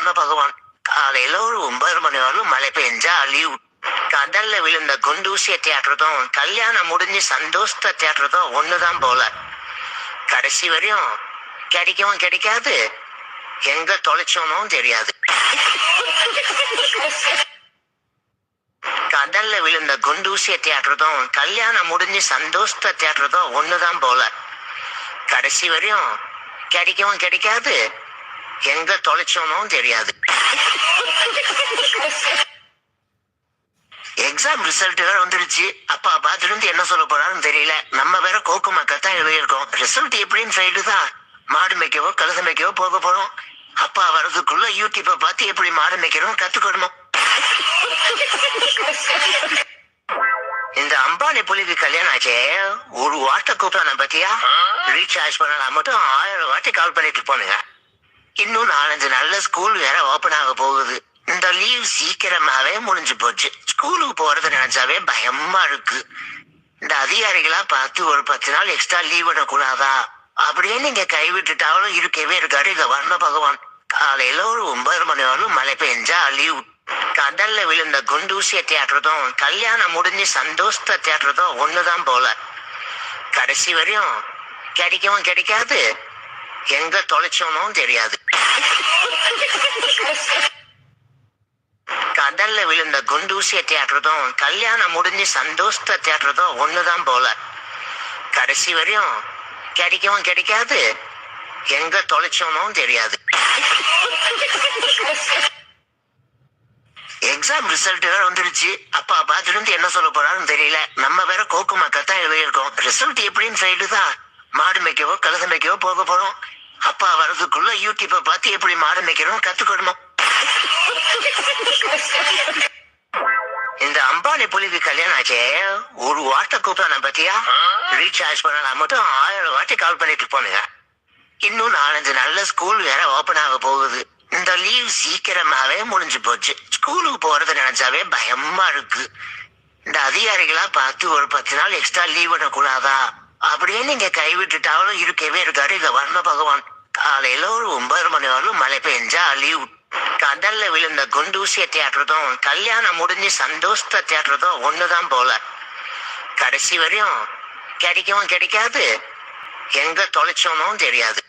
வர்ண பகவான் காலையில ஒரு ஒன்பது மணி வரலும் மழை பெஞ்சா லீவ் கடல்ல விழுந்த குண்டூசிய தேடுறதும் கல்யாணம் முடிஞ்சு சந்தோஷத்தை தேடுறதும் ஒண்ணுதான் போல. கடைசி வரையும் கிடைக்கவும் கிடைக்காது எங்க தொலைச்சோனும் தெரியாது. கடல்ல விழுந்த குண்டூசிய தேடுறதும் கல்யாணம் முடிஞ்சு சந்தோஷத்தை தேடுறதும் ஒண்ணுதான் போல. கடைசி வரையும் கிடைக்கவும் கிடைக்காது எங்க தொலைச்சோனும் தெரியாது. எக்ஸாம் ரிசல்ட் வேற வந்துருச்சு. அப்பா பார்த்துட்டு இருந்து என்ன சொல்ல போறாருன்னு தெரியல. நம்ம வேற கோக்கு மக்கள் தான் எழுதியிருக்கோம். ரிசல்ட் எப்படின்னு ஃபெயில்டு தான் மாடு மேய்க்கவோ கழுத மேய்க்கவோ போக போறோம். அப்பா வர்றதுக்குள்ள யூடியூப்பை பார்த்து எப்படி மாடு மேய்க்கிறோம் கத்துக்கணும். இந்த அம்பானி புலிக்கு கல்யாணம் ஆச்சே. ஒரு வாட்டை கூப்பிட்டான பத்தியா? ரீசார்ஜ் பண்ணலாம். மட்டும் ஆயிரம் வாட்டி கால் பண்ணிட்டு போனுங்க. இன்னும் நாலஞ்சு நல்ல ஸ்கூல் வேற ஓபன் ஆக போகுது. இந்த லீவ் சீக்கிரமாவே முடிஞ்சு போச்சு. ஸ்கூலுக்கு போறது நினைச்சாவே பயமா இருக்கு. இந்த அதிகாரிகளா பார்த்து ஒரு பத்து நாள் எக்ஸ்ட்ரா லீவ் விடக்கூடாதா? அப்படியே நீங்க கைவிட்டுட்டாலும் இருக்கவே இருக்காரு இங்க வர்ண பகவான் காலையில ஒரு ஒன்பது மணி வரையும் மழை பெஞ்சா லீவ் கடல்ல விழுந்த குண்டூசிய தேடுறதும் கல்யாணம் முடிஞ்சு சந்தோஷத்தை தேடுறதும் ஒண்ணுதான் போல. கடைசி வரையும் கிடைக்கவும் கிடைக்காது. எங்க தொலைச்சோனும் தெரியாது. கடல்ல விழுந்த குண்டூசிய தேடுறதும் கல்யாணம் முடிஞ்சு சந்தோஷத்தை தேடுறதும் ஒண்ணுதான் போல. கடைசி வரையும் கிடைக்கவும் கிடைக்காது எங்க தொலைச்சோனும் தெரியாது. எக்ஸாம் ரிசல்ட் வேற வந்துருச்சு. அப்பா பாத்துட்டு இருந்து என்ன சொல்ல போறாருன்னு தெரியல. நம்ம வேற கோக்கு மக்கள் தான் எழுதியிருக்கோம். ரிசல்ட் எப்படின்னு ஃபெயில்டு தான் மாடு மேய்க்கவோ கழுத மேய்க்கவோ போக போறோம். அப்பா வர்றதுக்குள்ள யூடியூப்பை பார்த்து எப்படி மாடு மேய்க்கிறோம் கத்துக்கணும். இந்த அம்பானி புலிக்கு கல்யாணம் ஆச்சே? ஒரு வாட்டை கூப்பிட்டான பத்தியா? ரீசார்ஜ் பண்ணலாம். மட்டும் ஆயிரம் வாட்டி கால் பண்ணிட்டு போனுங்க. இன்னும் நாலஞ்சு நாள்ல ஸ்கூல் வேற ஓபன் ஆக போகுது. இந்த லீவ் சீக்கிரமாவே முடிஞ்சு போச்சு. ஸ்கூலுக்கு போறது நினைச்சாவே பயமா இருக்கு. இந்த அதிகாரிகளா பார்த்து ஒரு பத்து நாள் எக்ஸ்ட்ரா லீவ் விடக்கூடாதா? அப்படியே நீங்க கைவிட்டுட்டாலும் இருக்கவே இருக்காரு இங்க வர்ண பகவான் காலையில ஒரு ஒன்பது மணி வரலும் மழை பெஞ்சா லீவ் கடல்ல விழுந்த குண்டூசிய தேடுறதும் கல்யாணம் முடிஞ்சு சந்தோஷத்தை தேடுறதும் ஒண்ணுதான் போல. கடைசி வரையும் கிடைக்கவும் கிடைக்காது? எங்க தொலைச்சோனும் தெரியாது.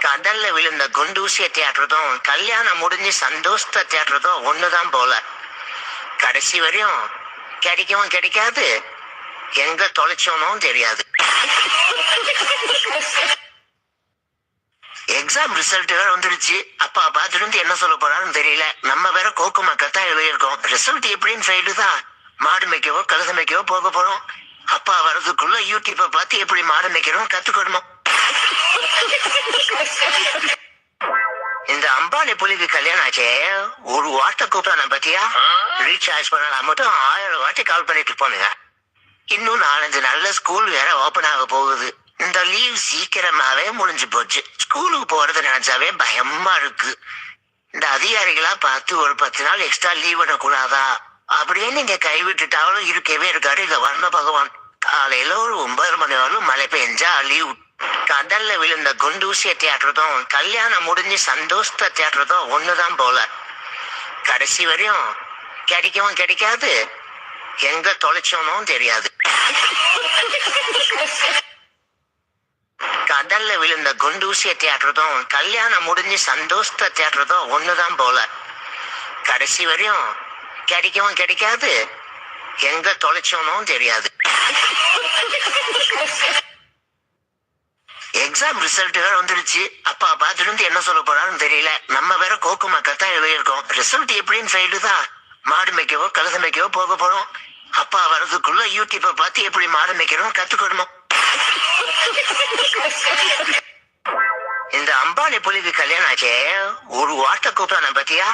கடல்ல விழுந்த குண்டூசிய தேடுறதும் கல்யாணம் முடிஞ்சு சந்தோஷத்தை தேடுறதும் ஒண்ணுதான் போல. கடைசி வரையும் கிடைக்கவும் கிடைக்காது. எங்க தொலைச்சோனும் தெரியாது. எக்ஸாம் ரிசல்ட் வேற வந்துருச்சு. அப்பா பார்த்துட்டு வந்து என்ன சொல்ல போறாருன்னு தெரியல. நம்ம வேற கோக்கு மக்கத்தான் எழுதியிருக்கோம். ரிசல்ட் எப்படின்னு ஃபெயில்டு தான் மாடு மேய்க்கவோ கழுத மேய்க்கவோ போக போறோம். அப்பா வர்றதுக்குள்ள யூடியூப்பை பார்த்து எப்படி மாடு மேய்க்கிறோம் கத்துக்கணும்? இந்த அம்பானி புலிக்கு கல்யாணம் ஆச்சே ஒரு வாட்டை கூப்பிட்டான பத்தியா ரீசார்ஜ் பண்ணலாம் மட்டும் ஆயிரம் வாட்டி கால் பண்ணிட்டு போனுங்க இன்னும் நாலஞ்சு நாள்ல ஸ்கூல் வேற ஓபன் ஆக போகுது இந்த லீவ் சீக்கிரமாவே முடிஞ்சு போச்சு ஸ்கூலுக்கு போறது நினைச்சாவே பயமா இருக்கு இந்த அதிகாரிகளா பார்த்து ஒரு பத்து நாள் எக்ஸ்ட்ரா லீவ் விடக்கூடாதா அப்படியே நீங்க கைவிட்டுட்டாலும் இருக்கவே இருக்காரு இங்க வர்ண பகவான் காலையில ஒரு ஒன்பது மணி வரலும் மழை பெஞ்சா லீவ் கடல்ல விழுந்த குண்டூசிய தேடுறதும் கல்யாணம் முடிஞ்சு சந்தோஷத்தை தேடுறதும் ஒண்ணுதான் போல கடைசி வரையும் கிடைக்கவும் கிடைக்காது எங்க தொலைச்சோனும் தெரியாது கடல்ல விழுந்த குண்டூசிய தேடுறதும் கல்யாணம் முடிஞ்சு சந்தோஷத்தை தேடுறதும் ஒண்ணுதான் போல கடைசி வரையும் கிடைக்கவும் கிடைக்காது எங்க தொலைச்சோனும் தெரியாது எக்ஸாம் ரிசல்ட் வேற வந்துருச்சு. அப்பா பார்த்துட்டு இருந்து என்ன சொல்ல போறாருன்னு தெரியல. நம்ம வேற கோக்கு மக்கள் தான் எழுதியிருக்கோம். ரிசல்ட் எப்படின்னு ஃபெயில்டு தான் மாடு மேய்க்கவோ கழுத மேய்க்கவோ போக போறோம். அப்பா வர்றதுக்குள்ள யூடியூப்பை பார்த்து எப்படி மாடு மேய்க்கிறோம் கத்துக்கணும் இந்த அம்பானி புலிக்கு கல்யாணம் ஆச்சே? ஒரு வாட்டை கூப்பிட்டான பத்தியா?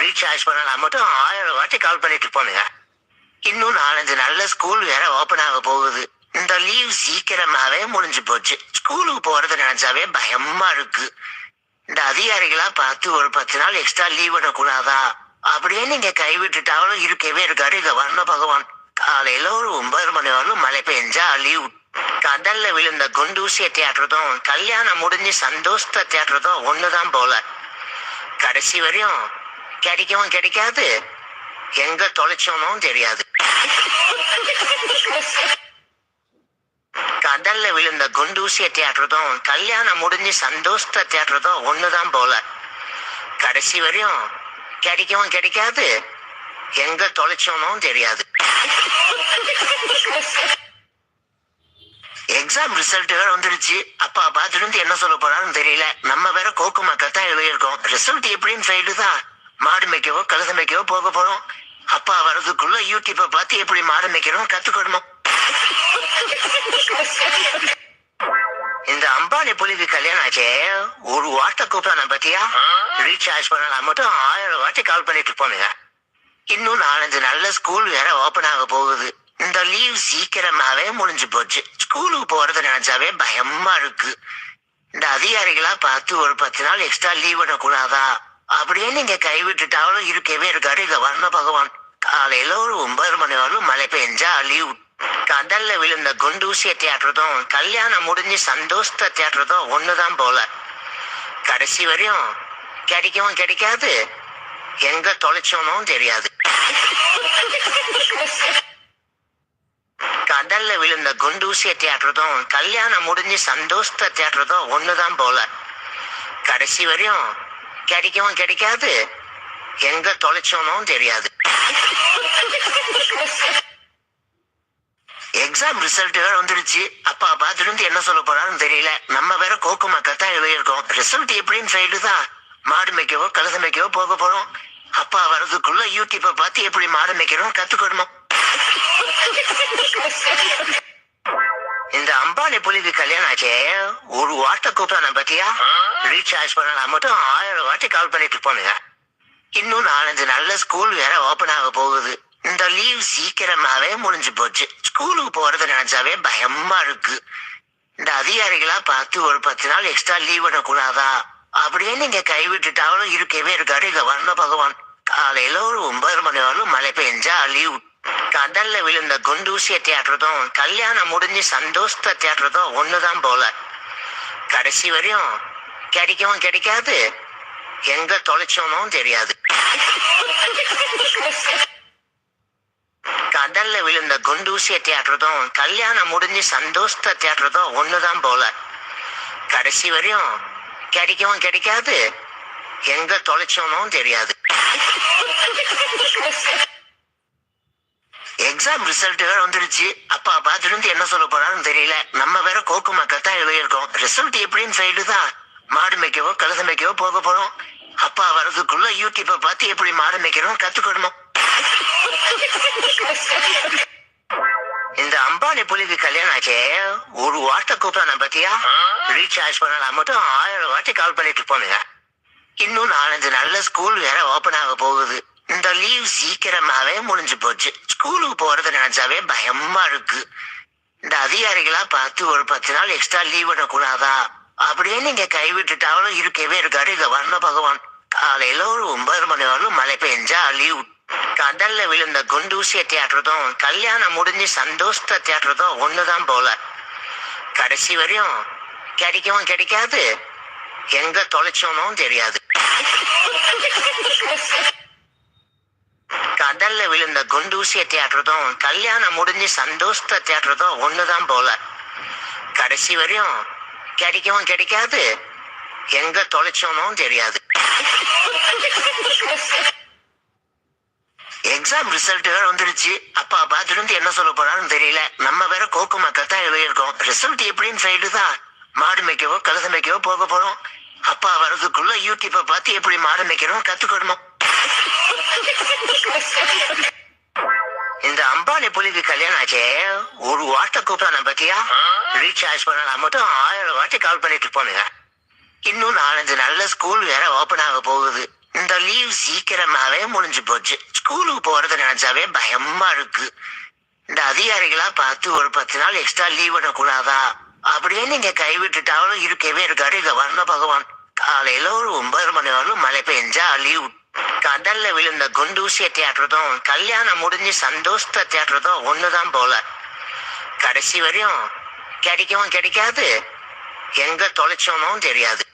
ரீசார்ஜ் பண்ணலாம் மட்டும் ஆயிரம் வாட்டி கால் பண்ணிட்டு போனுங்க இன்னும் நாலஞ்சு நாள்ல ஸ்கூல் வேற ஓபன் ஆக போகுது. இந்த லீவ் சீக்கிரமாவே முடிஞ்சு போச்சு. ஸ்கூலுக்கு போறது நினைச்சாவே பயமா இருக்கு. இந்த அதிகாரிகளா பார்த்து ஒரு பத்து நாள் எக்ஸ்ட்ரா லீவ் விடக்கூடாதா? அப்படியே நீங்க கைவிட்டுட்டாலும் இருக்கவே இருக்காரு இங்க வர்ண பகவான் காலையில ஒரு ஒன்பது மணி வரலும் மழை பெஞ்சா லீவ் கடல்ல விழுந்த குண்டூசிய தேட்டுறதும் கல்யாணம் முடிஞ்சு சந்தோஷத்தை தேட்டுறதும் ஒண்ணுதான் போல. கடைசி வரையும் கிடைக்கவும் கிடைக்காது? எங்க தொலைச்சோனும் தெரியாது. கடல்ல விழுந்த குண்டூசிய தேடுறதும் கல்யாணம் முடிஞ்சு சந்தோஷத்தை தேடுறதும் ஒண்ணுதான் போல. கடைசி வரையும் கிடைக்கவும் கிடைக்காது எங்க தொலைச்சோனும் தெரியாது. எக்ஸாம் ரிசல்ட் வேற வந்துருச்சு. அப்பா பாத்துட்டு வந்து என்ன சொல்ல போறான்னு தெரியல. நம்ம வேற கோக்கு மக்கள் தான் எழுதியிருக்கோம். ரிசல்ட் எப்படின்னு ஃபெயிலு தான் மாடு மேய்க்கவோ கழுத மேய்க்கவோ போக போறோம். அப்பா வர்றதுக்குள்ள யூடியூப்பை பார்த்து எப்படி மாடு மேய்க்கிறோம் கத்துக்கணும் இந்த அம்பானி புலிக்கு கல்யாணம் ஆச்சே? ஒரு வாட்டை கூப்பிடான பத்தியா ரீசார்ஜ் பண்ணலாம் மட்டும் ஆயிரம் வாட்டி கால் பண்ணிட்டு போனுங்க. இன்னும் நாலஞ்சு நல்ல ஸ்கூல் வேற ஓபன் ஆக போகுது. இந்த லீவ் சீக்கிரமாவே முடிஞ்சு போச்சு. ஸ்கூலுக்கு போறது நினைச்சாவே பயமா இருக்கு. இந்த அதிகாரிகளா பார்த்து ஒரு பத்து நாள் எக்ஸ்ட்ரா லீவ் விடக்கூடாதா? அப்படியே நீங்க கைவிட்டுட்டாலும் இருக்கவே இருக்காரு இங்க வர்ண பகவான் காலையில ஒரு ஒன்பது மணி வரலும் மழை பெஞ்சா லீவ் கடல்ல விழுந்த குண்டூசிய தேடுறதும் கல்யாணம் முடிஞ்சு சந்தோஷத்தை தேடுறதும் ஒண்ணுதான் போல. கடைசி வரையும் கிடைக்கவும் கிடைக்காது எங்க தொலைச்சோனும் தெரியாது. கடல்ல விழுந்த குண்டூசிய தேடுறதும் கல்யாணம் முடிஞ்சு சந்தோஷத்தை தேடுறதும் ஒண்ணுதான் போல. கடைசி வரையும் கிடைக்கவும் கிடைக்காது எங்க தொலைச்சோனும் தெரியாது. எக்ஸாம் ரிசல்ட் வேற வந்துருச்சு அப்பா பார்த்துட்டு வந்து என்ன சொல்ல போறான்னு தெரியல. நம்ம வேற கோக்கு மக்கள் தான் எழுதியிருக்கோம். ரிசல்ட் எப்படின்னு ஃபெயிலு தான் மாடு மேய்க்கவோ கழுத மேய்க்கவோ போக போறோம். அப்பா வர்றதுக்குள்ள யூடியூப்பை பார்த்து எப்படி மாடு மேய்க்கிறோம் கத்துக்கணும்? இந்த அம்பானி புலிக்கு கல்யாணம் ஆச்சே? ஒரு வாட்டை கூப்பிடான பத்தியா? ரீசார்ஜ் பண்ணலாம் மட்டும் ஆயிரம் வாட்டி கால் பண்ணிட்டு போனுங்க இன்னும் நாலஞ்சு நல்ல ஸ்கூல் வேற ஓபன் ஆக போகுது. இந்த லீவ் சீக்கிரமாவே முடிஞ்சு போச்சு. ஸ்கூலுக்கு போறது நினைச்சாவே பயமா இருக்கு. இந்த அதிகாரிகளா பார்த்து ஒரு பத்து நாள் எக்ஸ்ட்ரா லீவ் விடக்கூடாதா? அப்படியே நீங்க கைவிட்டுட்டாலும் இருக்கவே இருக்காரு இங்க வர்ண பகவான் காலையில ஒரு ஒன்பது மணி வரலும் மழை பெஞ்சா லீவ் கடல்ல விழுந்த குண்டூசிய தேட்டுறதும் கல்யாணம் முடிஞ்சு சந்தோஷத்தை தேட்டுறதும் ஒண்ணுதான் போல. கடைசி வரையும் கிடைக்கவும் கிடைக்காது. எங்க தொலைச்சோனும் தெரியாது. கடல்ல விழுந்த குண்டூசிய தேடுறதும் கல்யாணம் முடிஞ்சு சந்தோஷத்தை தேடுறதும் ஒண்ணுதான் போல கடைசி வரையும் கிடைக்கவும் கிடைக்காது எங்க தொலைச்சோனும் தெரியாது எக்ஸாம் ரிசல்ட் வேற வந்துருச்சு அப்பா பார்த்துட்டு என்ன சொல்ல போறாருன்னு தெரியல நம்ம வேற கோக்கு மக்கள் தான் எழுதியிருக்கோம் ரிசல்ட் எப்படின்னு சைடு தான் மாடு மேய்க்கவோ கழுத மேய்க்கவோ போக போறோம் அப்பா வர்றதுக்குள்ள யூடியூப்பை பார்த்து எப்படி மாடு மேய்க்கிறோம் கத்துக்கணும் இந்த அம்பானி புலிக்கு கல்யாணம் ஆச்சே. ஒரு வாட்டை கூப்பிடான பத்தியா ரீசார்ஜ் பண்ணலாம். மட்டும் ஆயிரம் வாட்டி கால் பண்ணிட்டு போனுங்க. இன்னும் நாலஞ்சு நல்ல ஸ்கூல் வேற ஓபன் ஆக போகுது. இந்த லீவ் சீக்கிரமாவே முடிஞ்சு போச்சு. ஸ்கூலுக்கு போறது நினைச்சாவே பயமா இருக்கு. இந்த அதிகாரிகளா பார்த்து ஒரு பத்து நாள் எக்ஸ்ட்ரா லீவ் விடக்கூடாதா? அப்படியே நீங்க கைவிட்டுட்டாலும் இருக்கவே இருக்காரு. இங்க வர்ண பகவான். காலையில ஒரு ஒன்பது மணி வரலும் மழை பெஞ்சா லீவ் கடல்ல விழுந்த குண்டூசிய தேடுறதும் கல்யாணம் முடிஞ்சு சந்தோஷத்தை தேடுறதும் ஒண்ணுதான் போல கடைசி வரையும் கிடைக்கவும் கிடைக்காது எங்க தொலைச்சோனும் தெரியாது கடல்ல விழுந்த குண்டூசிய தேடுறதும் கல்யாணம் முடிஞ்சு சந்தோஷத்தை தேடுறதும் ஒண்ணுதான் போல கடைசி வரையும் கிடைக்கவும் கிடைக்காது எங்க தொலைச்சோனும் தெரியாது எக்ஸாம் ரிசல்ட் வேற வந்துருச்சு. அப்பா பார்த்துட்டு வந்து என்ன சொல்ல போறான்னு தெரியல. நம்ம வேற கோக்கு மக்கள் தான் எழுதியிருக்கோம். ரிசல்ட் எப்படின்னு ஃபெயிலு தான் மாடு மேய்க்கவோ கழுத மேய்க்கவோ போக போறோம். அப்பா வர்றதுக்குள்ள யூடியூப்பை பார்த்து எப்படி மாடு மேய்க்கிறோம் கத்துக்கணும். இந்த அம்பானி புலிக்கு கல்யாணம் ஆச்சே. ஒரு வாட்டை கூப்பிடான பத்தியா? ரீசார்ஜ் பண்ணலாம் மட்டும் ஆயிரம் வாட்டி கால் பண்ணிட்டு போனுங்க இன்னும் நாலஞ்சு நல்ல ஸ்கூல் வேற ஓபன் ஆக போகுது. இந்த லீவ் சீக்கிரமாவே முடிஞ்சு போச்சு. ஸ்கூலுக்கு போறது நினைச்சாவே பயமா இருக்கு. இந்த அதிகாரிகளா பார்த்து ஒரு பத்து நாள் எக்ஸ்ட்ரா லீவ் விடக்கூடாதா? அப்படியே நீங்க கைவிட்டுட்டாலும் இருக்கவே இருக்காரு இங்க வர்ண பகவான் காலையில ஒரு ஒன்பது மணி வரலும் மழை பெஞ்சா லீவ் கடல்ல விழுந்த குண்டூசிய தேடுறதும் கல்யாணம் முடிஞ்சு சந்தோஷத்தை தேடுறதும் ஒண்ணுதான் போல. கடைசி வரையும் கிடைக்கவும் கிடைக்காது. எங்க தொலைச்சோனும் தெரியாது.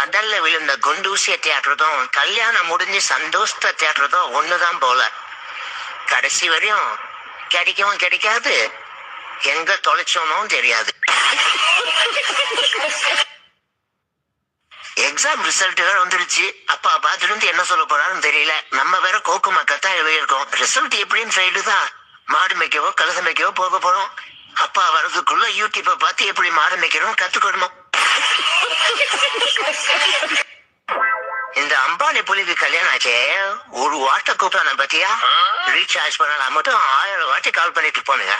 கடல்ல விழுந்த குண்டூசிய தேடுறதும் கல்யாணம் முடிஞ்சு சந்தோஷத்தை தேடுறதும் ஒண்ணுதான் போல. கடைசி வரையும் கிடைக்கவும் கிடைக்காது எங்க தொலைச்சோனும் தெரியாது. எக்ஸாம் ரிசல்ட் வேற வந்துருச்சு. அப்பா பார்த்துட்டு வந்து என்ன சொல்ல போறான்னு தெரியல. நம்ம வேற கோக்கு மக்கத்தான் எழுதியிருக்கோம். ரிசல்ட் எப்படின்னு சைடு தான் மாடு மேய்க்கவோ கழுத மேய்க்கவோ போக போறோம். அப்பா வர்றதுக்குள்ள யூடியூப்பை பார்த்து எப்படி மாடு மேய்க்கிறோம் கத்துக்கணும். இந்த அம்பானி புலிக்கு கல்யாணம் ஆச்சே? ஒரு வாட்ட கூப்பிட்டான பத்தியா? ரீசார்ஜ் பண்ணலாம். மட்டும் ஆயிரம் வாட்டி கால் பண்ணிட்டு போனுங்க.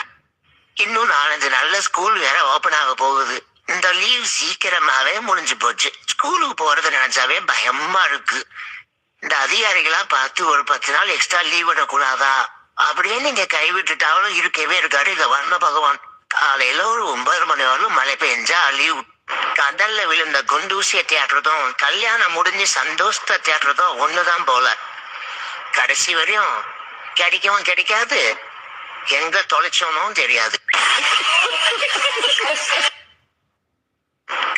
இன்னும் நாலஞ்சு நல்ல ஸ்கூல் வேற ஓபன் ஆக போகுது. இந்த லீவ் சீக்கிரமாவே முடிஞ்சு போச்சு. ஸ்கூலுக்கு போறது நினைச்சாவே பயமா இருக்கு. இந்த அதிகாரிகளா பார்த்து ஒரு பத்து நாள் எக்ஸ்ட்ரா லீவ் விடக்கூடாதா? அப்படியே நீங்க கைவிட்டுட்டாலும் இருக்கவே இருக்காரு இந்த வர்ண பகவான் காலையில ஒரு ஒன்பது மணி வரலும் மழை பெஞ்சா லீவ் கடல்ல விழுந்த குண்டூசிய தேடுறதும் கல்யாணம் முடிஞ்சு சந்தோஷத்தை தேடுறதும் ஒண்ணுதான் போல. கடைசி வரையும் கிடைக்கவும் கிடைக்காது எங்க தொலைச்சோனும் தெரியாது.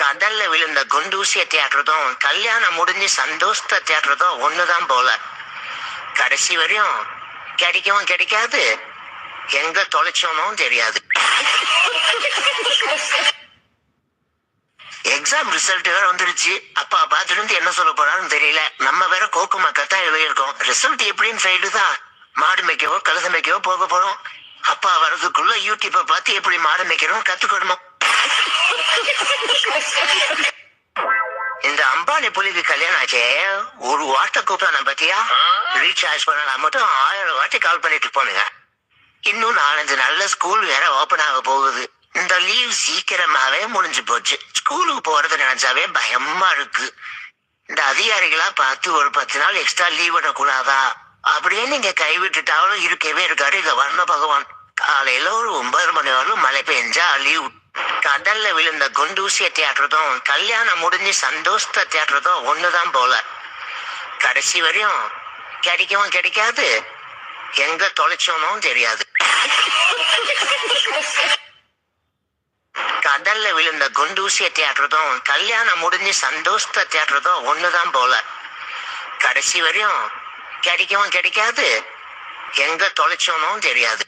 கடல்ல விழுந்த குண்டூசிய தேடுறதும் கல்யாணம் முடிஞ்சு சந்தோஷத்தை தேடுறதும் ஒண்ணுதான் போல. கடைசி வரையும் கிடைக்கவும் கிடைக்காது எங்க தொலைச்சோனும் தெரியாது. எக்ஸாம் ரிசல்ட் வேற வந்துருச்சு அப்பா பார்த்துட்டு வந்து என்ன சொல்ல போறான்னு தெரியல. நம்ம வேற கோக்கு மக்கத்தான் எழுதியிருக்கோம். ரிசல்ட் எப்படின்னு ஃபெயிலு தான் மாடு மேய்க்கவோ கழுத மேய்க்கவோ போக போறோம். அப்பா வர்றதுக்குள்ள யூடியூப்பை பார்த்து எப்படி மாடு மேய்க்கிறோம் கத்துக்கணும்? இந்த அம்பானி புலிக்கு கல்யாணம் ஆச்சே? ஒரு வாட்ட கூப்பிட்டான பத்தியா? ரீசார்ஜ் பண்ணலாம் மட்டும் ஆயிரம் வாட்டி கால் பண்ணிட்டு போனுங்க இன்னும் நாலஞ்சு நல்ல ஸ்கூல் வேற ஓபன் ஆக போகுது. இந்த லீவ் சீக்கிரமாவே முடிஞ்சு போச்சு. ஸ்கூலுக்கு போறது நினைச்சாவே பயமா இருக்கு. இந்த அதிகாரிகளா பார்த்து ஒரு பத்து நாள் எக்ஸ்ட்ரா லீவ் விடக்கூடாதா? அப்படியே நீங்க கைவிட்டுட்டாலும் இருக்கவே இருக்காரு இந்த வர்ண பகவான் காலையில ஒரு ஒன்பது மணி வரலும் மழை பெஞ்சா லீவ் கடல்ல விழுந்த குண்டூசிய தேட்டுறதும் கல்யாணம் முடிஞ்சு சந்தோஷத்தை தேட்டுறதும் ஒண்ணுதான் போல. கடைசி வரையும் கிடைக்கவும் கிடைக்காது? எங்க தொலைச்சோனும் தெரியாது. கடல்ல விழுந்த குண்டூசிய தேடுறதும் கல்யாணம் முடிஞ்சு சந்தோஷத்தை தேடுறதும் ஒண்ணுதான் போல. கடைசி வரையும் கிடைக்கவும் கிடைக்காது எங்க தொலைச்சோனும் தெரியாது.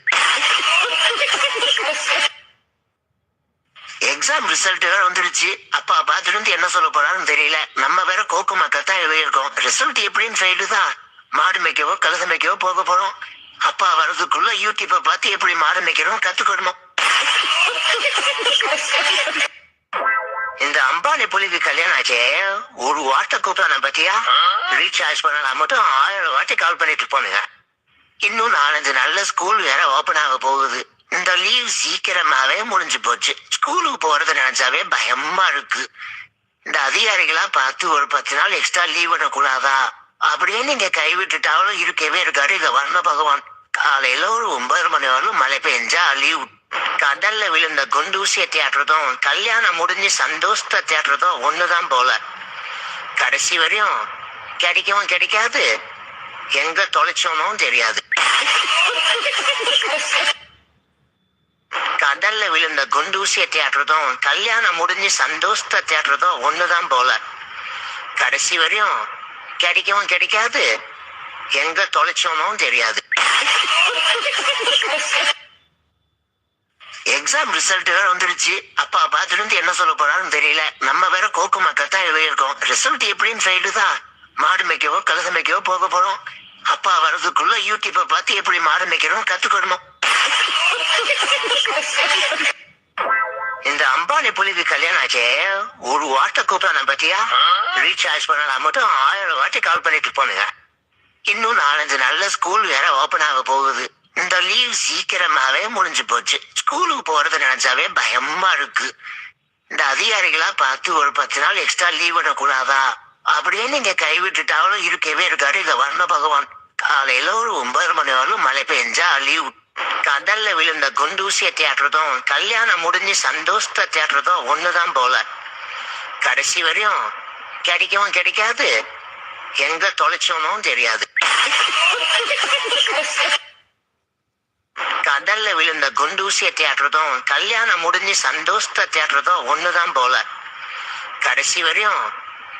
எக்ஸாம் ரிசல்ட் வேற வந்துருச்சு. அப்பா பார்த்துட்டு வந்து என்ன சொல்ல போறாருன்னு தெரியல. நம்ம வேற கோக்கு மக்கத்தான் எழுதியிருக்கோம். ரிசல்ட் எப்படின்னு ஃபெயிலு தான் மாடு மேய்க்கவோ கழுத மேய்க்கவோ போக போறோம். அப்பா வர்றதுக்குள்ள யூடியூப்பை பார்த்து எப்படி மாடு மேய்க்கிறோம் கத்துக்கணும்? இந்த அம்பானி புலிக்கு கல்யாணம் ஆச்சே? ஒரு வாட்ட கூப்பிட்டான பத்தியா ரீசார்ஜ் பண்ணலாம் மட்டும் ஆயிரம் வாட்டி கால் பண்ணிட்டு போனுங்க இன்னும் நாலஞ்சு நல்ல ஸ்கூல் வேற ஓபன் ஆக போகுது. இந்த லீவ் சீக்கிரமாவே முடிஞ்சு போச்சு. ஸ்கூலுக்கு போறது நினைச்சாவே பயமா இருக்கு. இந்த அதிகாரிகளா பார்த்து ஒரு பத்து நாள் எக்ஸ்ட்ரா லீவ் விடக்கூடாதா? அப்படியே நீங்க கைவிட்டுட்டாலும் இருக்கவே இருக்காரு. இந்த வர்ண பகவான். காலையில ஒரு ஒன்பது மணி வரலும் மழை பெஞ்சா லீவ் கடல்ல விழுந்த குண்டூசிய தேடுறதும் கல்யாணம் முடிஞ்சு சந்தோஷத்தை தேடுறதும் ஒண்ணுதான் போல. கடைசி வரையும் கிடைக்கவும் கிடைக்காது எங்க தொலைச்சோனும் தெரியாது. கடல்ல விழுந்த குண்டூசிய தேடுறதும் கல்யாணம் முடிஞ்சு சந்தோஷத்தை தேடுறதும் ஒண்ணுதான் போல. கடைசி வரையும் கிடைக்கவும் கிடைக்காது எங்க தொலைச்சோனும் தெரியாது. எக்ஸாம் ரிசல்ட் வேற வந்துருச்சு. அப்பா பார்த்துட்டு வந்து என்ன சொல்ல போறான்னு தெரியல. நம்ம வேற கோக்கு மக்கத்தான் எழுதியிருக்கோம். ரிசல்ட் எப்படின்னு ஃபெயிலு தான் மாடு மேய்க்கவோ கழுத மேய்க்கவோ போக போறோம். அப்பா வர்றதுக்குள்ள யூடியூப்பை பார்த்து எப்படி மாடு மேய்க்கிறோம் கத்துக்கணும் இந்த அம்பானி புலிக்கு கல்யாணம் ஆச்சே? ஒரு வாட்ட கூப்பிட்டான பத்தியா? ரீசார்ஜ் பண்ணலாம் மட்டும் ஆயிரம் வாட்டி கால் பண்ணிட்டு போனுங்க. இன்னும் நாலஞ்சு நல்ல ஸ்கூல் வேற ஓபன் ஆக போகுது. இந்த லீவ் சீக்கிரமாவே முடிஞ்சு போச்சு. ஸ்கூலுக்கு போறது நினைச்சாவே பயமா இருக்கு. இந்த அதிகாரிகளா பார்த்து ஒரு பத்து நாள் எக்ஸ்ட்ரா லீவ் விடக்கூடாதா? அப்படியே நீங்க கைவிட்டுட்டாலும் இருக்கவே இருக்காரு இந்த வர்ண பகவான் காலையில ஒரு ஒன்பது மணி வரலும் மழை பெஞ்சா லீவ் கடல்ல விழுந்த குண்டூசிய தேட்டுறதும் கல்யாணம் முடிஞ்சு சந்தோஷத்தை தேட்டுறதும் ஒண்ணுதான் போல. கடைசி வரையும் கிடைக்கவும் கிடைக்காது? எங்க தொலைச்சோனும் தெரியாது. கடல்ல விழுந்த குண்டூசிய தேடுறதும் கல்யாணம் முடிஞ்சு சந்தோஷத்தை தேடுறதும் ஒண்ணுதான் போல. கடைசி வரையும்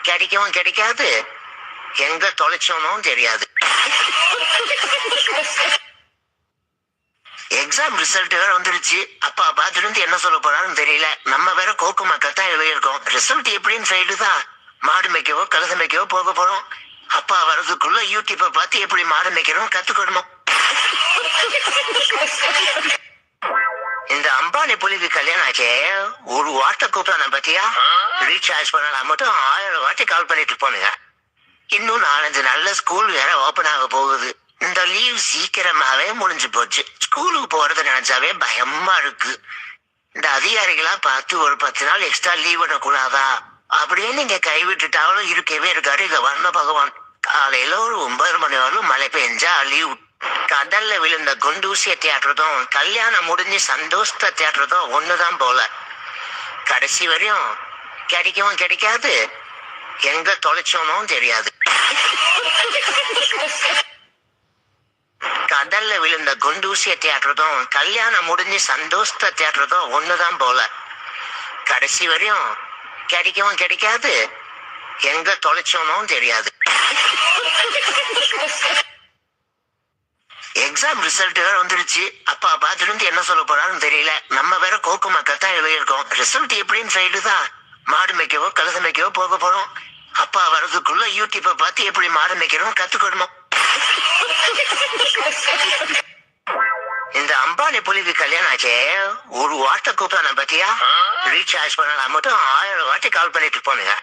கிடைக்கவும் கிடைக்காது எங்க தொலைச்சோனும் தெரியாது. எக்ஸாம் ரிசல்ட் வேற வந்துருச்சு. அப்பா பார்த்துட்டு என்ன சொல்ல போறான்னு தெரியல. நம்ம வேற கோக்கு மக்கள் தான் எழுதியிருக்கோம். ரிசல்ட் எப்படின்னு சைடு தான் மாடு மேய்க்கவோ கழுத மேய்க்கவோ போக போறோம். அப்பா வர்றதுக்குள்ள யூடியூப்பை பார்த்து எப்படி மாடு மேய்க்கிறோம் கத்துக்கணும்? இந்த அம்பானி புலிக்கு கல்யாணம் ஆச்சே. ஒரு வாட்டை கூப்பிட்டான பத்தியா ரீசார்ஜ் பண்ணலாம் மட்டும் ஆயிரம் வாட்டி கால் பண்ணிட்டு போனுங்க இன்னும் நாலஞ்சு நல்ல ஸ்கூல் வேற ஓபன் ஆக போகுது. இந்த லீவ் சீக்கிரமாவே முடிஞ்சு போச்சு. ஸ்கூலுக்கு போறது நினைச்சாவே பயமா இருக்கு. இந்த அதிகாரிகளா பார்த்து ஒரு பத்து நாள் எக்ஸ்ட்ரா லீவ் விடக்கூடாதா? அப்படியே நீங்க கைவிட்டுட்டாலும் இருக்கவே இருக்காரு. இங்க வர்ண பகவான். காலையில ஒரு ஒன்பது மணி வரலும் மழை பெஞ்சா லீவ் கடல்ல விழுந்த குண்டூசிய தேடுறதும் கல்யாணம் முடிஞ்சு சந்தோஷத்தை தேடுறதும் ஒண்ணுதான் போல கடைசி வரையும் கிடைக்கவும் கிடைக்காது எங்க தொலைச்சோனும் தெரியாது கடல்ல விழுந்த குண்டூசிய தேடுறதும் கல்யாணம் முடிஞ்சு சந்தோஷத்தை தேடுறதும் ஒண்ணுதான் போல கடைசி வரையும் கிடைக்கவும் கிடைக்காது எங்க தொலைச்சோனும் தெரியாது எக்ஸாம் ரிசல்ட் வேற வந்துருச்சு. அப்பா பார்த்துட்டு இருந்து என்ன சொல்ல போறான்னு தெரியல. நம்ம வேற கோக்கு மக்கள் தான் எழுதியிருக்கோம். ரிசல்ட் எப்படின்னு ஃபெயிலு தான். மாடு மேய்க்கவோ கழுத மேய்க்கவோ போக போறோம். அப்பா வர்றதுக்குள்ள யூடியூப்பை பார்த்து எப்படி மாடு மேய்க்கிறோம் கத்துக்கணும் இந்த அம்பானி புலிக்கு கல்யாணம் ஆச்சே. ஒரு வாட்டை கூப்பிட்டான பத்தியா? ரீசார்ஜ் பண்ணலாம். மட்டும் ஆயிரம் வாட்டி கால் பண்ணிட்டு போனுங்க.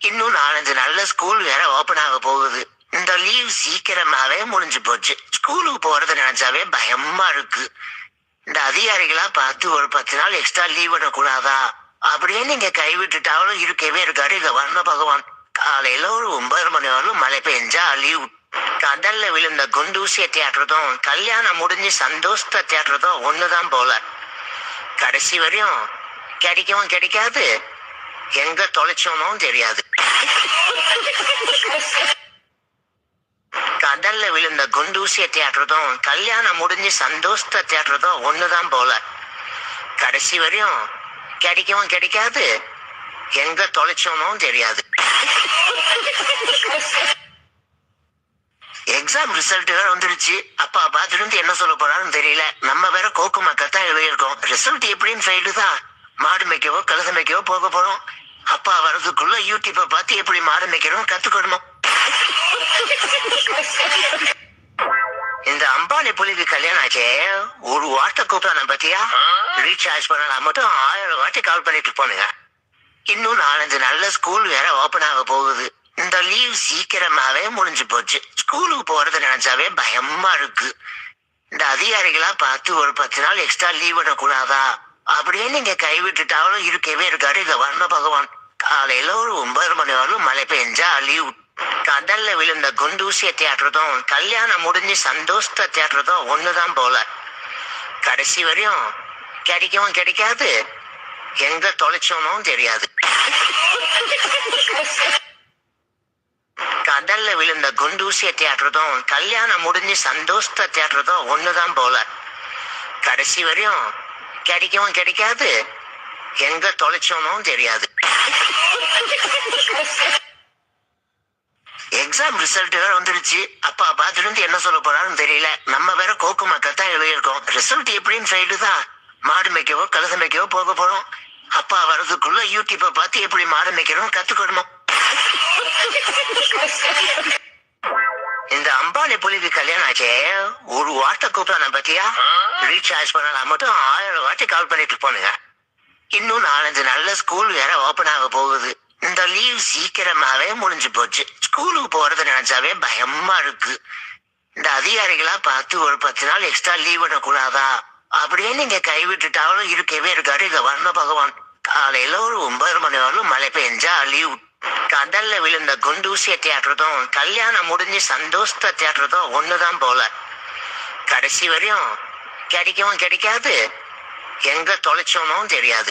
இன்னும் நாலஞ்சு நல்ல ஸ்கூல் வேற ஓபன் ஆக போகுது. இந்த லீவ் சீக்கிரமாவே முடிஞ்சு போச்சு. ஸ்கூலுக்கு போறது நினைச்சாவே பயமா இருக்கு. இந்த அதிகாரிகளா பார்த்து ஒரு பத்து நாள் எக்ஸ்ட்ரா லீவ் விடக்கூடாதா? அப்படியே நீங்க கைவிட்டுட்டாலும் இருக்கவே இருக்காரு. இந்த வர்ண பகவான் காலையில ஒரு ஒன்பது மணி வரலும் மழை பெஞ்சா லீவ் கடல்ல விழுந்த குண்டூசிய தேடுறதும் கல்யாணம் முடிஞ்சு சந்தோஷத்தை தேடுறதும் ஒண்ணுதான் போல. கடைசி வரையும் கிடைக்கவும் கிடைக்காது. எங்க தொலைச்சோனும் தெரியாது. கடல்ல விழுந்த குண்டூசிய தேடுறதும் கல்யாணம் முடிஞ்சு சந்தோஷத்தை தேடுறதும் ஒண்ணுதான் போல. கடைசி வரையும் கிடைக்கவும் கிடைக்காது எங்க தொலைச்சோனும் தெரியாது. எக்ஸாம் ரிசல்ட் வேற வந்துருச்சு. அப்பா பார்த்துட்டு என்ன சொல்ல போறாருன்னு தெரியல. நம்ம வேற கோக்கு மக்கத்தான் எழுதியிருக்கோம். ரிசல்ட் எப்படின்னு ஃபெயிலு தான். மாடு மேய்க்கவோ கழுத மேய்க்கவோ போக போறோம். அப்பா வர்றதுக்குள்ள யூடியூப்பை பார்த்து எப்படி மாடு மேய்க்கிறோம் கத்துக்கணுமோ? இந்த அம்பானி புலிக்கு கல்யாணம் ஆச்சே? ஒரு வாட்டை கூப்பிட்டான பத்தியா? ரீசார்ஜ் பண்ணலாம் மட்டும் ஆயிரம் வாட்டி கால் பண்ணிட்டு போனுங்க இன்னும் நாலஞ்சு நல்ல ஸ்கூல் வேற ஓபன் ஆக போகுது. இந்த லீவ் சீக்கிரமாவே முடிஞ்சு போச்சு. ஸ்கூலுக்கு போறது நினைச்சாவே பயமா இருக்கு. இந்த அதிகாரிகளா பார்த்து ஒரு பத்து நாள் எக்ஸ்ட்ரா லீவ் விடக்கூடாதா? அப்படியே நீங்க கைவிட்டுட்டாலும் இருக்கவே இருக்காரு இங்க வர்ண பகவான் காலையில ஒரு ஒன்பது மணி வரலும் மழை பெஞ்சா லீவ் கடல்ல விழுந்த குண்டூசிய தேடுறதும் கல்யாணம் முடிஞ்சு சந்தோஷத்தை தேடுறதும் ஒண்ணுதான் போல கடைசி வரையும் கிடைக்கவும் கிடைக்காது எங்க தொலைச்சோனும் தெரியாது கடல்ல விழுந்த குண்டூசிய தேடுறதும் கல்யாணம் முடிஞ்சு சந்தோஷத்தை தேடுறதும் ஒண்ணுதான் போல கடைசி வரையும் கிடைக்கவும் கிடைக்காது எங்க தொலைச்சோனும் தெரியாது எக்ஸாம் ரிசல்ட் வேற வந்துருச்சு அப்பா பார்த்துட்டு இருந்து என்ன சொல்ல போறான்னு தெரியல. நம்ம வேற கோக்கு மக்கள் தான் எழுதியிருக்கோம். ரிசல்ட் எப்படின்னு ஃபெயிலு தான் மாடு மேய்க்கவோ கழுத மேய்க்கவோ போக போறோம். அப்பா வர்றதுக்குள்ள யூடியூப்பை பார்த்து எப்படி மாடு மேய்க்கிறோம் கத்துக்கணும். இந்த அம்பானி புலிக்கு கல்யாணம் ஆச்சே. ஒரு வாட்டை கூப்பிட்டான பத்தியா? ரீசார்ஜ் பண்ணலாம். மட்டும் ஆயிரம் வாட்டி கால் பண்ணிட்டு போனுங்க. இன்னும் நாலஞ்சு நல்ல ஸ்கூல் வேற ஓபன் ஆக போகுது. இந்த லீவ் சீக்கிரமாவே முடிஞ்சு போச்சு. ஸ்கூலுக்கு போறது நினைச்சாவே பயமா இருக்கு. இந்த அதிகாரிகளா பார்த்து ஒரு பத்து நாள் எக்ஸ்ட்ரா லீவ் விடக்கூடாதா? அப்படியே நீங்க கைவிட்டுட்டாலும் இருக்கவே இருக்காரு இங்க வர்ண பகவான். காலையில ஒரு ஒன்பது மணி வரலும் மழை பெஞ்சா லீவ் கடல்ல விழுந்த குண்டூசிய தேடுறதும் கல்யாணம் முடிஞ்சு சந்தோஷத்தை தேடுறதும் ஒண்ணுதான் போல. கடைசி வரையும் கிடைக்கவும் கிடைக்காது. எங்க தொலைச்சோனும் தெரியாது.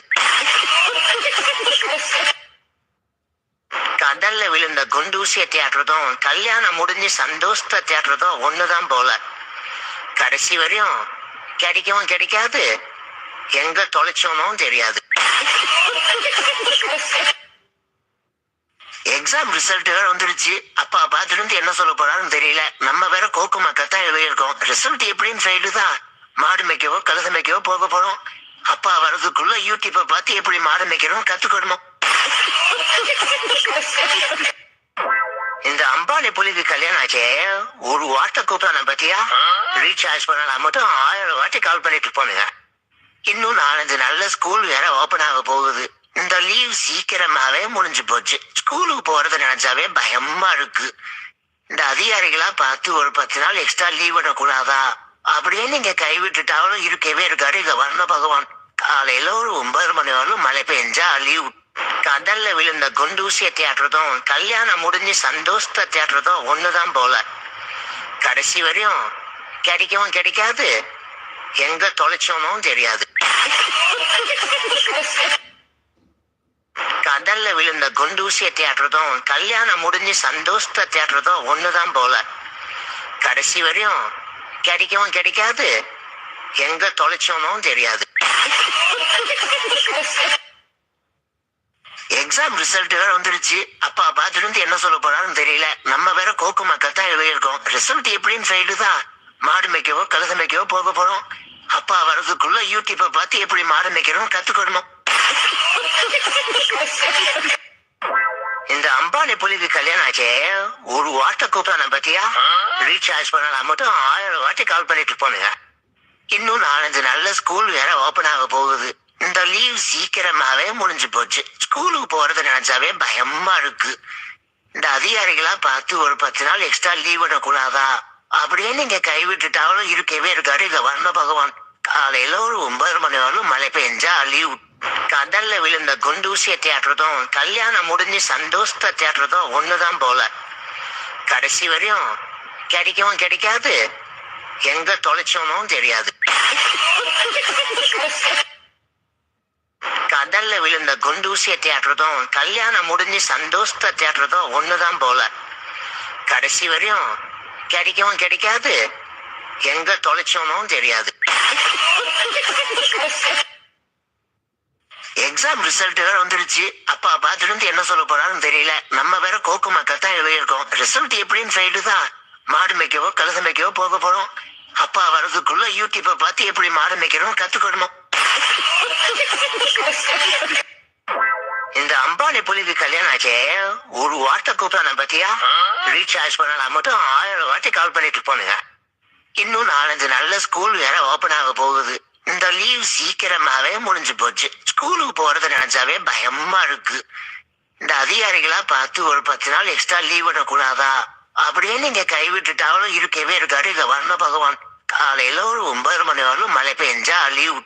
கடல்ல விழுந்த குண்டூசிய தேடுறதும் கல்யாணம் முடிஞ்சு சந்தோஷத்தை தேடுறதும் ஒண்ணுதான் போல. கடைசி வரையும் கிடைக்கவும் கிடைக்காது எங்க தொலைச்சோனும் தெரியாது. எக்ஸாம் ரிசல்ட் வேற வந்துருச்சு. அப்பா பார்த்துட்டு என்ன சொல்ல போறாருன்னு தெரியல. நம்ம வேற கோக்கு மக்கத்தான் எழுதியிருக்கோம். ரிசல்ட் எப்படின்னு ஃபெயிலு தான் மாடு மேய்க்கவோ கழுத மேய்க்கவோ போக போறோம். அப்பா வர்றதுக்குள்ள யூடியூப்பை பார்த்து எப்படி மாடு மேய்க்கிறோம் கத்துக்கணுமோ? இந்த அம்பானி புலிக்கு கல்யாணம் ஆச்சே? ஒரு வார்த்தை கூப்பிடணும் பத்தியா? ரீசார்ஜ் பண்ணலாம். மட்டும் ஆயிரம் வாட்டி கால் பண்ணிட்டு போனுங்க இன்னும் நாலஞ்சு நல்ல ஸ்கூல் வேற ஓபன் ஆக போகுது. இந்த லீவ் சீக்கிரமாவே முடிஞ்சு போச்சு. ஸ்கூலுக்கு போறது நினைச்சாவே பயமா இருக்கு. இந்த அதிகாரிகளா பார்த்து ஒரு பத்து நாள் எக்ஸ்ட்ரா லீவ் விடக்கூடாதா? அப்படியே நீங்க கைவிட்டுட்டாலும் இருக்கவே இருக்காரு இங்க வர்ண பகவான் காலையில ஒரு ஒன்பது மணி வரலும் மழை பெஞ்சா லீவ் கடல்ல விழுந்த குண்டூசிய தேடுறதும் கல்யாணம் முடிஞ்சு சந்தோஷத்தை தேடுறதும் ஒண்ணுதான் போல கடைசி வரையும் கிடைக்கவும் கிடைக்காது எங்க தொலைச்சோனும் தெரியாது கடல்ல விழுந்த குண்டூசிய தேடுறதும் கல்யாணம் முடிஞ்சு சந்தோஷத்தை தேடுறதும் ஒண்ணுதான் போல கடைசி வரையும் கிடைக்கவும் கிடைக்காது எங்க தொலைச்சோனும் தெரியாது எக்ஸாம் ரிசல்ட்டுகள் வந்துருச்சு. அப்பா பார்த்துட்டு இருந்து என்ன சொல்ல போறாருன்னு தெரியல. நம்ம வேற கோக்கு மக்கள் தான் எழுதியிருக்கோம். ரிசல்ட் எப்படின்னு ஃபெயிலு தான் மாடு மேய்க்கவோ கழுத மேய்க்கவோ போக போறோம். அப்பா வர்றதுக்குள்ள யூடியூப்பை பார்த்து எப்படி மாடு மேய்க்கிறோம் கத்துக்கணும். இந்த அம்பானி புலிக்கு கல்யாணம் ஆச்சே? ஒரு வார்த்தை கூப்பிடணும் பத்தியா? ரீசார்ஜ் பண்ணலாம். மட்டும் ஆயிரம் வாட்டி கால் பண்ணிட்டு போனுங்க. இன்னும் நாலஞ்சு நல்ல ஸ்கூல் வேற ஓபன் ஆக போகுது. இந்த லீவ் சீக்கிரமாவே முடிஞ்சு போச்சு. ஸ்கூலுக்கு போறது நினைச்சாவே பயமா இருக்கு. இந்த அதிகாரிகளா பார்த்து ஒரு பத்து நாள் எக்ஸ்ட்ரா லீவ் விடக்கூடாதா? அப்படியே நீங்க கைவிட்டுட்டாலும் இருக்கவே இருக்காரு இங்க வர்ண பகவான். காலையில ஒரு ஒன்பது மணி வரலும் மழை பெஞ்சா லீவ் கடல்ல விழுந்த குண்டூசிய தேடுறதும் கல்யாணம் முடிஞ்சு சந்தோஷத்தை தேடுறதும் ஒண்ணுதான் போல. கடைசி வரையும் கிடைக்கவும் கிடைக்காது. எங்க தொலைச்சோனும் தெரியாது. கடல்ல விழுந்த குண்டூசிய தேடுறதும் கல்யாணம் முடிஞ்சு சந்தோஷத்தை தேடுறதும் ஒண்ணுதான் போல. கடைசி வரையும் கிடைக்கவும் கிடைக்காது எங்க தொலைச்சோனும் தெரியாது. எக்ஸாம் ரிசல்ட் வேற வந்துருச்சு. அப்பா பார்த்துட்டு என்ன சொல்ல போறாருன்னு தெரியல. நம்ம வேற கோக்கு மக்கள் தான் எழுதியிருக்கோம். ரிசல்ட் எப்படின்னு ஃபெயிலு தான் மாடு மேய்க்கவோ கழுத மேய்க்கவோ போக போறோம். அப்பா வர்றதுக்குள்ள யூடியூப்பை பார்த்து எப்படி மாடு மேய்க்கிறோம் கத்துக்கணும்? இந்த அம்பானி புலிக்கு கல்யாணம் ஆச்சே? ஒரு வார்த்தை கூப்பிடணும் பத்தியா ரீசார்ஜ் பண்ணலாம் மட்டும் ஆயிரம் வாட்டி கால் பண்ணிட்டு போனுங்க இன்னும் நாலஞ்சு நல்ல ஸ்கூல் வேற ஓபன் ஆக போகுது. இந்த லீவ் சீக்கிரமாவே முடிஞ்சு போச்சு. ஸ்கூலுக்கு போறது நினைச்சாவே பயமா இருக்கு. இந்த அதிகாரிகளா பார்த்து ஒரு பத்து நாள் எக்ஸ்ட்ரா லீவ் விடக்கூடாதா? அப்படியே நீங்க கைவிட்டுட்டாலும் இருக்கவே இருக்காரு இங்க வர்ண பகவான் காலையில ஒரு ஒன்பது மணி வரலும் மழை பெஞ்சா லீவ்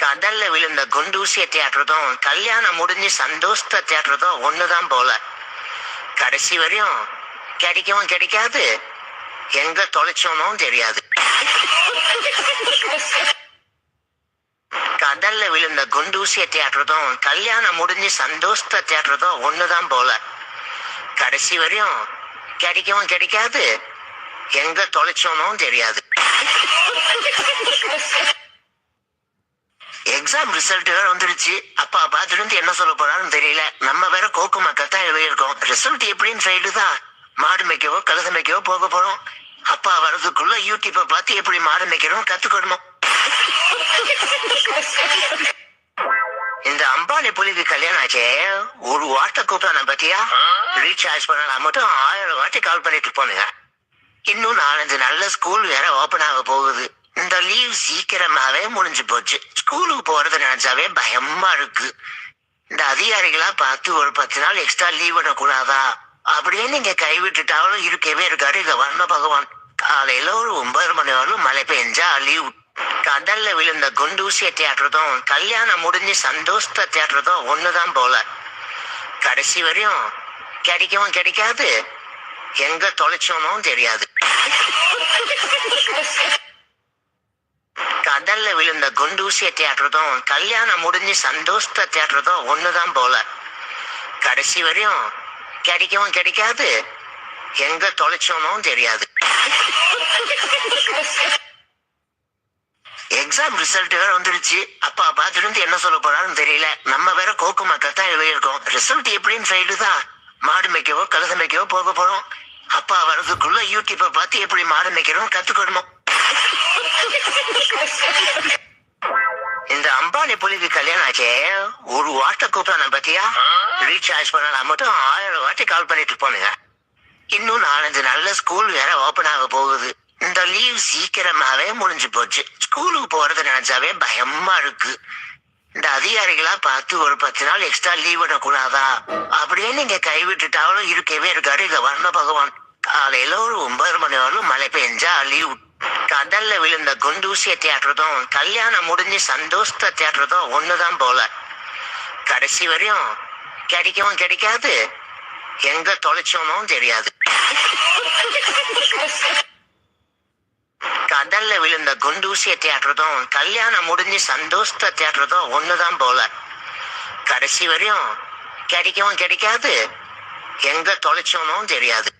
கடல்ல விழுந்த குண்டூசிய தேடுறதும் கல்யாணம் முடிஞ்சு சந்தோஷத்தை தேடுறதும் ஒண்ணுதான் போல கடைசி வரையும் கிடைக்கவும் கிடைக்காது எங்க தொலைச்சோனும் தெரியாது கடல்ல விழுந்த குண்டூசிய தேடுறதும் கல்யாணம் முடிஞ்சு சந்தோஷத்தை தேடுறதும் ஒண்ணுதான் போல கடைசி வரையும் கிடைக்கவும் கிடைக்காது எங்க தொலைச்சோனும் தெரியாது எக்ஸாம் ரிசல்ட்டுகள் வந்துருச்சு. அப்பா பார்த்துட்டு இருந்து என்ன சொல்ல போறாருன்னு தெரியல. நம்ம வேற கோக்கு மக்கள் தான் எழுதியிருக்கோம். ரிசல்ட் எப்படின்னு ஃபெயிலு தான் மாடு மேய்க்கவோ கழுத மேய்க்கவோ போக போறோம். அப்பா வர்றதுக்குள்ள யூடியூப்பை பார்த்து எப்படி மாடு மேய்க்கிறோம் கத்துக்கணும் இந்த அம்பானி புலிக்கு கல்யாணம் ஆச்சே? ஒரு வார்த்தை கூப்பிடணும் பத்தியா? ரீசார்ஜ் பண்ணலாம். மட்டும் ஆயிரம் வாட்டி கால் பண்ணிட்டு போனுங்க. இன்னும் நாலஞ்சு நல்ல ஸ்கூல் வேற ஓபன் ஆக போகுது. இந்த லீவ் சீக்கிரமாவே முடிஞ்சு போச்சு. ஸ்கூலுக்கு போறது நினைச்சாவே பயமா இருக்கு. இந்த அதிகாரிகளா பார்த்து ஒரு பத்து நாள் எக்ஸ்ட்ரா லீவ் விடக்கூடாதா? அப்படியே நீங்க கைவிட்டுட்டாலும் இருக்கவே இருக்காரு இங்க வர்ண பகவான். காலையில ஒரு ஒன்பது மணி வரலும் மழை பெஞ்சா லீவ் கடல்ல விழுந்த குண்டூசிய தேடுறதும் கல்யாணம் முடிஞ்சு சந்தோஷத்தை தேடுறதும் ஒண்ணுதான் போல. கடைசி வரையும் கிடைக்கவும் கிடைக்காது. எங்க தொலைச்சோனும் தெரியாது. கடல்ல விழுந்த குண்டூசிய தேடுறதும் கல்யாணம் முடிஞ்சு சந்தோஷத்தை தேடுறதும் ஒண்ணுதான் போல கடைசி வரையும் கிடைக்கவும் கிடைக்காது எங்க தொலைச்சோனும் தெரியாது எக்ஸாம் ரிசல்ட் வேற வந்துருச்சு அப்பா பார்த்துட்டு இருந்து என்ன சொல்ல போறாருன்னு தெரியல நம்ம வேற கோக்கு மக்கள் தான் எழுதியிருக்கோம் ரிசல்ட் எப்படின்னு சைடு தான் மாடு மேய்க்கவோ கழுத மேய்க்கவோ போக போறோம் அப்பா வர்றதுக்குள்ள யூடியூப்பை பார்த்து எப்படி மாடு மேய்க்கிறோம் கத்துக்கணுமோ இந்த அம்பானி புலிக்கு கல்யாணம் ஆச்சே? ஒரு வாட்டை கூப்பிடணும் பத்தியா? ரீசார்ஜ் பண்ணலாம் மட்டும் ஆயிரம் வாட்டி கால் பண்ணிட்டு போனுங்க இன்னும் நாலஞ்சு நாள்ல ஸ்கூல் வேற ஓபன் ஆக போகுது. இந்த லீவ் சீக்கிரமாவே முடிஞ்சு போச்சு. ஸ்கூலுக்கு போறது நினைச்சாவே பயமா இருக்கு. இந்த அதிகாரிகளா பார்த்து ஒரு பத்து நாள் எக்ஸ்ட்ரா லீவ் விடக்கூடாதா? அப்படியே நீங்க கைவிட்டுட்டாலும் இருக்கவே இருக்காரு இங்க வர்ண பகவான் காலையில ஒரு ஒன்பது மணி வரலும் மழை பெஞ்சா லீவ் கடல்ல விழுந்த குண்டூசிய தேடுறதும் கல்யாணம் முடிஞ்சு சந்தோஷத்தை தேடுறதும் ஒண்ணுதான் போல கடைசி வரையும் கிடைக்கவும் கிடைக்காது எங்க தொலைச்சோமோ தெரியாது கடல்ல விழுந்த குண்டூசிய தேடுறதும் கல்யாணம் முடிஞ்சு சந்தோஷத்தை தேடுறதும் ஒண்ணுதான் போல கடைசி வரையும் கிடைக்கவும் கிடைக்காது எங்க தொலைச்சோனும் தெரியாது